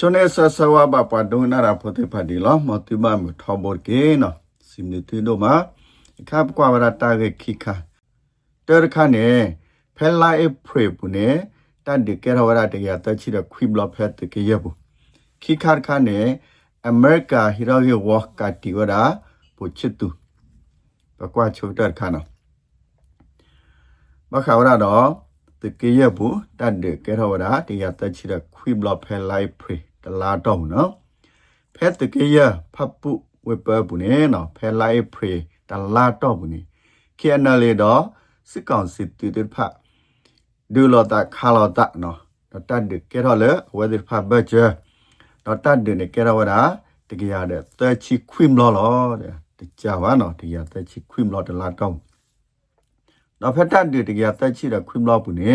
ချွန်နေဆဆဝဘပဒုံနာရာဖိုတေဖဒီလောမတိမမထောဘောကေနော်စိမနီတီဒိုမာခပ်ကွာဝရတာဂေခိခာတေရခါနေဖဲလာအဖရေပုနေတန်ဒီကေရဝရတရတချီရခွိဘလဖက်တကေယဘူးခိခါခါနေအမေရိကဟီရိုဂီဝါကတီဝရာပုချစ်တူပကွာချိုတက်ခါနော်ဘခါဝရတော့တကေယဘူးတန်ဒီကေရဝရတရတချီရခွိဘလဖဲလိုက်ဖရေ တလာတော့နော်ဖဲတကေယဖပ်ပုဝေပပုနေနော်ဖဲလိုက်ဖရေတလာတော့ဘူးနေခေနလေတော့စစ်ကောင်စစ်တီတဖတ်ဒူလောတာခါလောတာနော်တော့တတ်ဒီကေရောလေဝေဒီဖတ်ဘချာတော့တတ်ဒီနေကေရောဝရာတကရတဲ့သချီခွိမလောလောတဲ့တကြပါနော်တကရသချီခွိမလောတလာတော့တော့ဖက်တတ်ဒီတကရသချီရခွိမလောဘူးနေ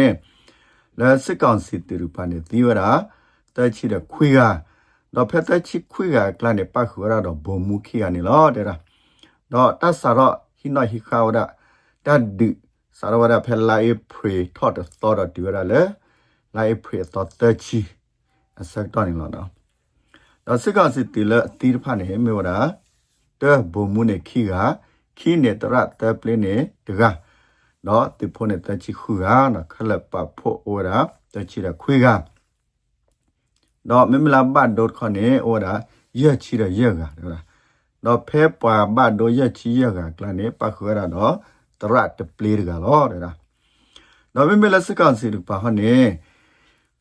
လဲစစ်ကောင်စစ်တီရဖာနေသီဝရာ တချီရခွိကတော့ဖက်တချီခွိကကလန်နေပတ်ခူရတော့ဘုံမူခိကနေလောတဲ့လားတော့တတ်စာတော့ဟိနဟိခါဝဒတတ်ဒီစာရဝဒဖဲလာအဖရီထော့တော့တော့ဒီရလေလာအဖရီတော့တချီအစက်တော့နေလောတော့တော့စစ်ကစစ်တီလအတီးဖာနေမေဝဒတဲ့ဘုံမူနေခိကခိနေတရတပလင်းနေတကနော်တိဖို့နေတချီခူကနော်ခလက်ပဖို့ဩရာတချီရခွေက တော့မမလာဘတ်ဒတ်ခနေဩရာရက်ချီရရက်ကဟုတ်လားတော့ဖဲပွာဘတ်ဒိုရက်ချီရက်ကကလနေပခရတော့တရတ်ပလီရကတော့တဲ့လားတော့မမလာစကန်စီပါဟနေ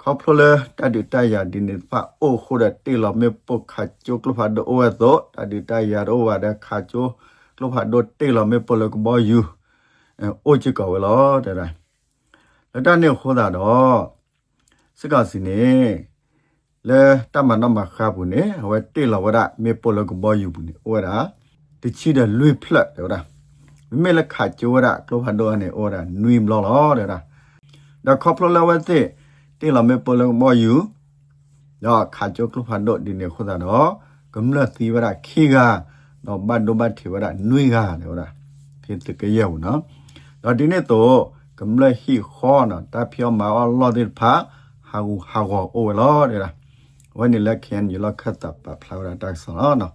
ခေါပလတဒတရဒီနေပါအိုခိုဒတေလမေပုခါချိုကလဖာဒိုဝသောတဒတရရောဝဒခါချိုကလဖာဒိုတေလမေပလကဘောယူအိုချကောဝလောတဲ့လားလက်တနေခိုးတာတော့စကစီနေ လေတမနမခါဘူးနေဝဲတေလဝဒမေပလကဘောယူဘူးနေဝဒတချီတဲ့လွေဖလက်တဲ့လားမေလခါချိုရကလဖာဒိုနေဩရာနွိမလောလောတဲ့လားဒါခေါပလလဝတဲ့တေလာမေပလမောယူတော့ခါချိုကလဖန်ဒိုဒီနေခုဒါတော့ကမ္လသီဝရခေကတော့ဘတ်ဒိုဘတ်ထေဝရနွေကနေဟုတ်လားဖြစ်တကရဲ့နော်တော့ဒီနေ့တော့ကမ္လဟီခေါ်နော်တဖြောမာအလောဒီဖာဟာဂူဟာဂောအိုလောတဲ့ လားဝနိလက်ခင်ယူလက်ခတ်တပ်ဖလာဝရတက်ဆောနော်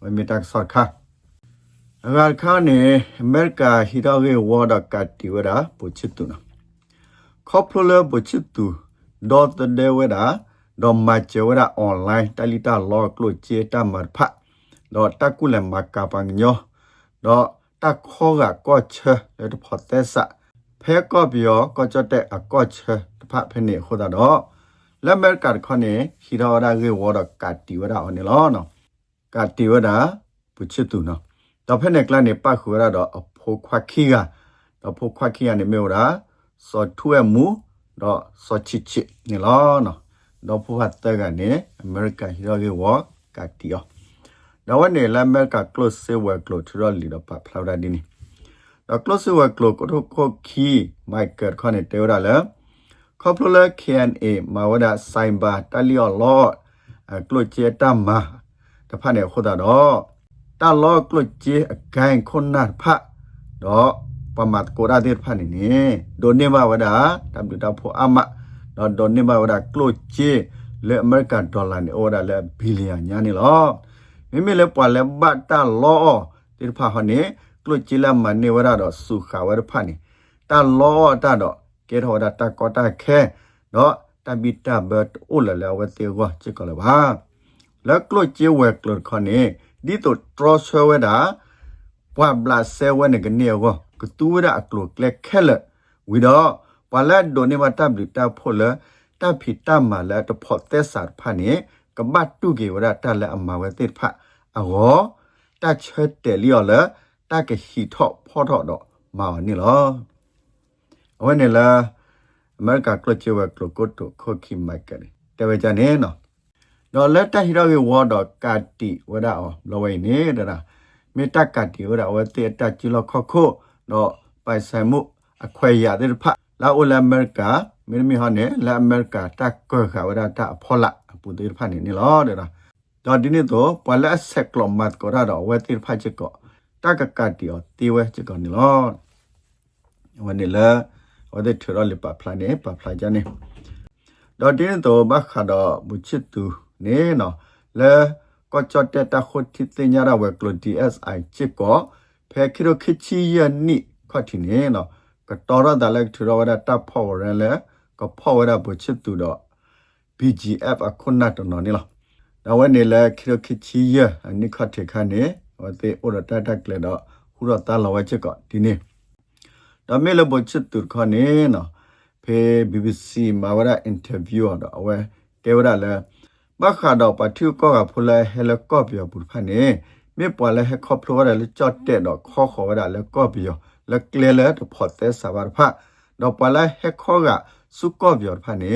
ဝမီတက်ဆောခါအဂါခါနေအမေရိကဟီရိုဂေဝါဒကတီဝရပူချစ်တူနော်ခေါပလပူချစ်တူ dot the day with a do ma che with a online talita lo klo che ta mar pha do ta ku le ma ka pa nyo do ta kho ga ko che le to phot te sa phe ko bio ko cho te a ko che ta pha phe ne kho da do le mer ka kho ne hi ro da ge wo da ka ti wa da on ne lo no ka ti wa da pu che tu no do phe ne kla ne pa khu ra do a pho khwa khi ga do pho khwa khi ya ne me ra so thu e mu တော့စောချစ်ချစ်နေလောနော်တော့ဖူဟတ်တကနေအမေရိကန်ဟီရိုဂေဝါကတီယောတော့ဝနေလအမေရိကန် close say work close ထရလီတော့ပဖလာဒါဒီနီတော့ close say work close ကိုကိုခီမိုက်ကခနဲ့တေရလာ ခေါပလ KNA မဝဒဆိုင်ဘာတလီယောလောအကလုချေတမတဖာနေခိုးတာတော့တလောကလုချေအကိုင်ခွန်နာဖတော့ပမတ်ကိုရာဒေဖာနေနေဒိုနေမဝဒတမ်တူတာဖိုအမတော့ဒိုနေမဝဒကလိုချေလေအမေရိကန်ဒေါ်လာနေဩဒါလေဘီလီယံညာနေလောမိမိလေပွာလေဘတ်တာလောတိဖာဟနေကလိုချေလာမနေဝရတော့စုခါဝရဖာနေတာလောတာတော့ ကေထောဒါတာကောတာခဲတော့တဘီတာဘတ်အိုလလေဝတေဝချေကလဘာလက်ကလိုချေဝဲကလိုခနေဒီတော့ထရဆွဲဝဒါပွာဘလာဆဲဝဲနေကနေကောကတူရအကလကလက်ခဲလဝီတော့ပလက်ဒိုနေမတပ်လတာဖိုလတပ်ဖီတမလာတဖို့သက်စာဖာနေကဘတ်တုကေဝရတလက်အမဝဲတိဖာအောတချက်တယ်လျော်လတကဟီထော့ဖော့ထော့တော့မောင်နီလော အဝဲနေလာအမေရိကကလချေဝကလကိုတိုခိုခိမိုက်ကတယ်တဝဲကြနေနော်တော့လက်တဟီရောဝေါ်တော့ကာတီဝရအောလောဝဲနေတာမေတ္တကတိဝရဝဲတေတချီလခခုတော့ပိုင်ဆိုင်မှုအခွဲရတဲ့ဖတ်လာအိုလအမေရိကမင်းမီဟနဲ့လာအမေရိကတက်ကောခဝရတာဖောလာပူတဲ့ဖတ်နေနေလို့တဲ့တော့တော့ဒီနေ့တော့ပလက်ဆက်ကလမတ်ကိုရတော့ဝဲတိဖတ်ချက်ကောတက်ကကတီောတီဝဲချက်ကောနေလို့ဝန်နေလာ ဝဒထရလပဖလာနေပဖလာကြနေဒေါ်တင်းတော့ဘခါတော့ဘုချစ်သူနေနော်လဲကောချတ်တဲ့တခုတ်တိညာရဝက်ကလို DSI ချစ်ကောဖဲခိရခိချီယနိခတ်တင်နေနော်ကတော်ရဒါလက်ထရဝဒတပ်ဖော်ရလဲကဖော်ရဘုချစ်သူတော့ BGF အခုနတ်တော်နော်နေလားဒါဝဲနေလဲခိရခိချီယနိခတ်ထေခါနေဝသေးဩရတတ်တက်လေတော့ခုတော့တာလဝဲချစ်ကောဒီနေ့ ဒါမဲ့လဘချစ်တူခနေနော်ဖေ BBC မှာဝရအင်တာဗျူးတော့အဝဲတေဝရလဲဘခါတော့ပထုကောကဖူလဲဟဲလကော့ပြပူဖာနေမေပေါ်လဲဟခေါပလိုရလဲကြော့တဲ့တော့ခေါ်ခေါ်ရလဲကော့ပြလဲကလေလဲတော့ဖော်တဲ့စဘာဖာတော့ပလဲဟခေါကစုကော့ပြဖာနေ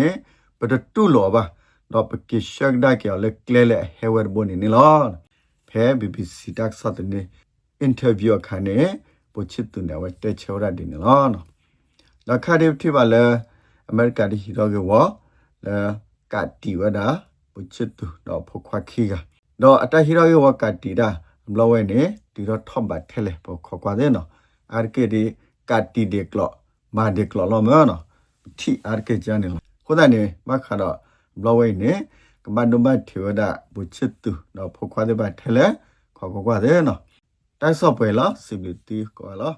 ပဒတူလောပါတော့ပကိရှက်ဒါကလဲကလေလဲဟဲဝဲဘုန်နေလောဖဲ BBC တက်ဆတ်နေအင်တာဗျူးခါနေ ပိုချစ်တူနေဝဲတဲ့ချောရဒီနော်နော်လခါဒီတိပါလဲအမေရိကန်ဒီဟီရိုကဝလဲကတိဝဒါပိုချစ်တူတော့ဖခွာခီကတော့အတဟီရိုကဝကတိဒါဘလဝဲနေဒီတော့ထော့ဘတ်ထဲလေပိုခွာကွာတဲ့နော်အာကေဒီကတိဒီကလောမာဒီကလောလောမနော်တီအာကေဂျန်နေခိုဒါနေမခါတော့ဘလဝဲနေကမန်ဒုမတ်ထေဝဒါပိုချစ်တူတော့ဖခွာတဲ့ဘတ်ထဲလေခွာကွာတဲ့နော် တိုက်ဆော့ပွဲလားစီဘီတီကောလား